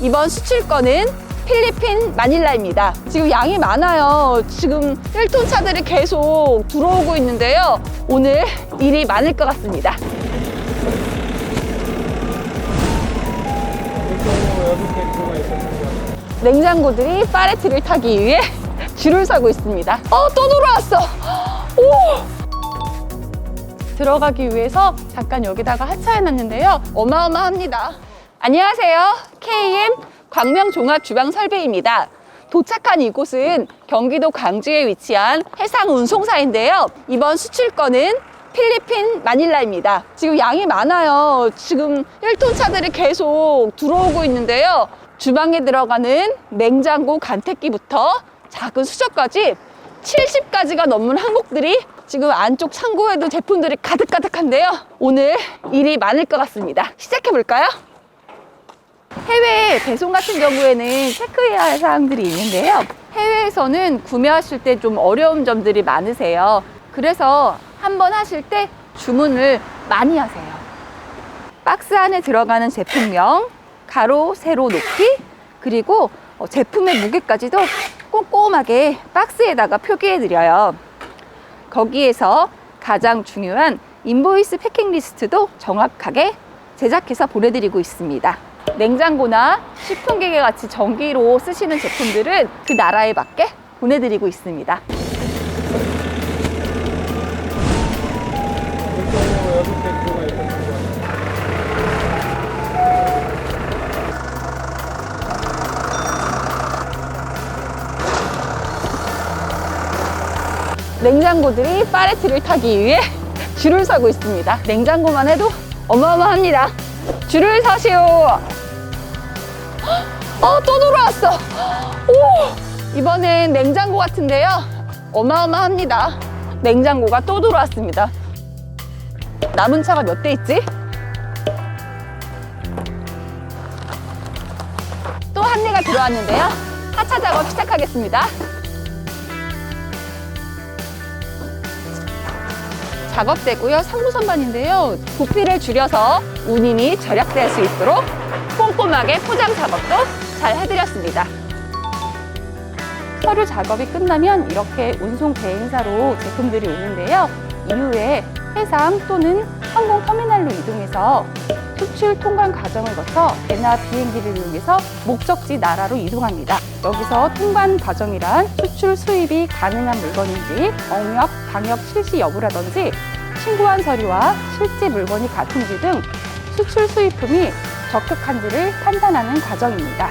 이번 수출권은 필리핀 마닐라입니다. 지금 양이 많아요. 지금 1톤 차들이 계속 들어오고 있는데요. 오늘 일이 많을 것 같습니다. 냉장고들이 파레트를 타기 위해 줄을 서고 있습니다. 어, 또 돌아왔어. 오! 들어가기 위해서 잠깐 여기다가 하차해 놨는데요. 어마어마합니다. 안녕하세요. KM 광명종합주방설비입니다. 도착한 이곳은 경기도 광주에 위치한 해상 운송사인데요. 이번 수출권은 필리핀 마닐라입니다. 지금 양이 많아요. 지금 1톤 차들이 계속 들어오고 있는데요. 주방에 들어가는 냉장고 간택기부터 작은 수저까지 70가지가 넘는 항목들이 지금 안쪽 창고에도 제품들이 가득가득한데요. 오늘 일이 많을 것 같습니다. 시작해 볼까요? 해외 배송 같은 경우에는 체크해야 할 사항들이 있는데요. 해외에서는 구매하실 때 좀 어려운 점들이 많으세요. 그래서 한번 하실 때 주문을 많이 하세요. 박스 안에 들어가는 제품명, 가로, 세로 높이, 그리고 어, 제품의 무게까지도 꼼꼼하게 박스에다가 표기해 드려요. 거기에서 가장 중요한 인보이스 패킹 리스트도 정확하게 제작해서 보내드리고 있습니다. 냉장고나 식품기계 같이 전기로 쓰시는 제품들은 그 나라에 맞게 보내드리고 있습니다. 냉장고들이 파레트를 타기 위해 줄을 서고 있습니다. 냉장고만 해도 어마어마합니다. 줄을 서시오. 어, 또 돌아왔어. 오! 이번엔 냉장고 같은데요. 어마어마합니다. 냉장고가 또 돌아왔습니다. 남은 차가 몇 대 있지? 또 한 대가 들어왔는데요. 하차 작업 시작하겠습니다. 작업되고요. 상부 선반인데요. 부피를 줄여서 운임이 절약될 수 있도록 꼼꼼하게 포장 작업도 잘 해드렸습니다. 서류 작업이 끝나면 이렇게 운송 대행사로 제품들이 오는데요. 이후에 해상 또는 항공 터미널로 이동해서 수출 통관 과정을 거쳐 배나 비행기를 이용해서 목적지 나라로 이동합니다. 여기서 통관 과정이란 수출 수입이 가능한 물건인지 영역, 방역 실시 여부라든지 신고한 서류와 실제 물건이 같은지 등 수출 수입품이 적격한지를 판단하는 과정입니다.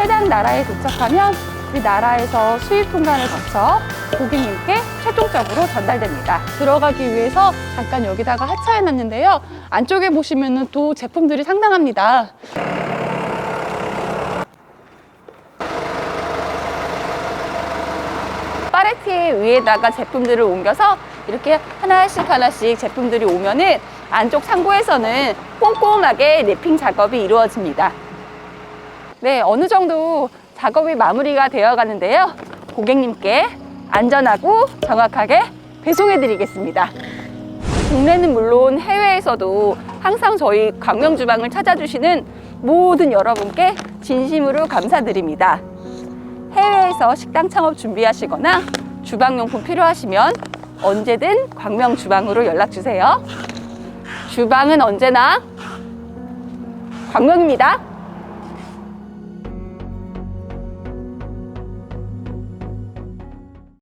해당 나라에 도착하면 그 나라에서 수입 통관을 거쳐 고객님께 최종적으로 전달됩니다. 들어가기 위해서 잠깐 여기다가 하차해 놨는데요. 안쪽에 보시면 또 제품들이 상당합니다. 파레티 위에다가 제품들을 옮겨서 이렇게 하나씩 하나씩 제품들이 오면은 안쪽 창고에서는 꼼꼼하게 랩핑 작업이 이루어집니다. 네, 어느 정도 작업이 마무리가 되어 가는데요. 고객님께 안전하고 정확하게 배송해 드리겠습니다. 국내는 물론 해외에서도 항상 저희 광명주방을 찾아주시는 모든 여러분께 진심으로 감사드립니다. 해외에서 식당 창업 준비하시거나 주방용품 필요하시면 언제든 광명주방으로 연락주세요. 주방은 언제나 광명입니다.